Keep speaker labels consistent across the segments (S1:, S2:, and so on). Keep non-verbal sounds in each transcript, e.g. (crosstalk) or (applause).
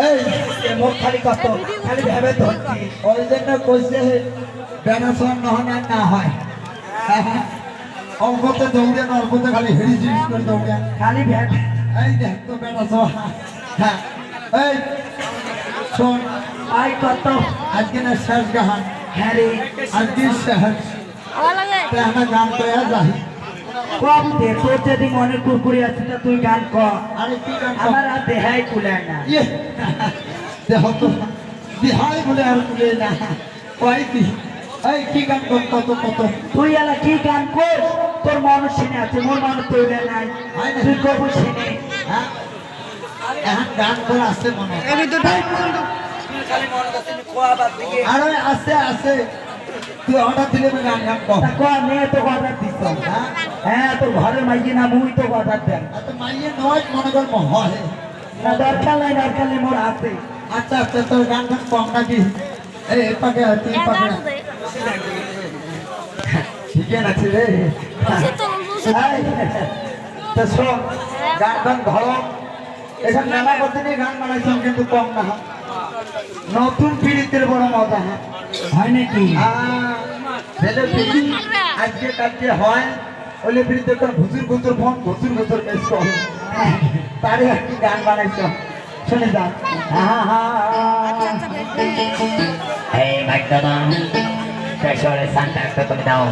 S1: এই মুখ খালি কত? খালি ভেবে ধরছি। ওই জন্য কইছে বেনাসন নহন না হয়। (laughs)
S2: অল্পতে দৌড়েন অল্পতে খালি হেরি জিনিস করে দৌড়েন
S1: খালি ভেবে।
S2: এই দেখ তো বেনাসন হ্যাঁ এই শোন।
S1: আই কত?
S2: আজকে না শেষ গান
S1: হ্যাঁ রে।
S2: আজকে শেষ। গান যাই।
S1: কম দে তোর যদি মনে কুরকুরি আছে তা তুই গান কর
S2: আরে কি গান
S1: আমার আর দেহাই কুলায় না।
S2: ইয়ে দেহ তো বিহাই বলে আর তুলে না। কয় দি এই কি গান কর কত কত।
S1: তুই এলা কি গান কর? তোর মন শুনে আছে মোর মন তৈরি নাই। তুই শুনে।
S2: হ্যাঁ? এখন গান করে আসছে মনে হয়। আরে আছে আছে। তুই অর্ডার দিলে আমি গান গান কর
S1: তা কর তো অর্ডার দিছ
S2: হ্যাঁ
S1: হ্যাঁ মাইয়ে না মুই তো অর্ডার দেন
S2: তো মাইয়ে নয় মনে কর হয়
S1: না দরকার নাই দরকার নেই মোর আছে
S2: আচ্ছা আচ্ছা তোর গান গান কম নাকি? এই পাকে তুই পাকে।
S1: ঠিক আছে রে। শোন গান গান ভালো। এখানে নানা বছরই গান কিন্তু কম না। নতুন পিড়িতের বড় মজা হ্যাঁ। হয় নাকি? আজকে কালকে হয় ওলে পিড়িতে তোর ঘুষুর ঘুষুর ফোন ঘুষুর বেশ করে। তারে কি গান বানাইছ? শুনে যান
S3: এই ভাগ্যদা পেশরে সান্টা একটা তুমি দাও।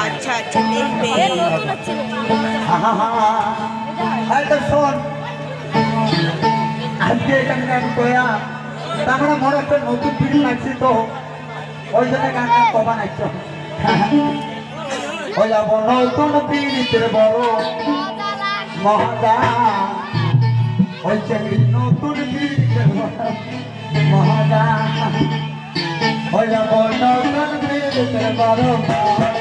S4: আচ্ছা আচ্ছা দেখবে।
S1: শোন। আজকে এখানে গান কয়া তারপরে মোর একটা নতুন পিড়ি লাগছে তো। ওই জন্য গান গান কবা নাইছ ওই যাব নতুন পিড়িতের বড় মহদা ওই চাকরি নতুন পিড়িতের বড় মহদা ওই যাব নতুন পিড়িতের বড় মহদা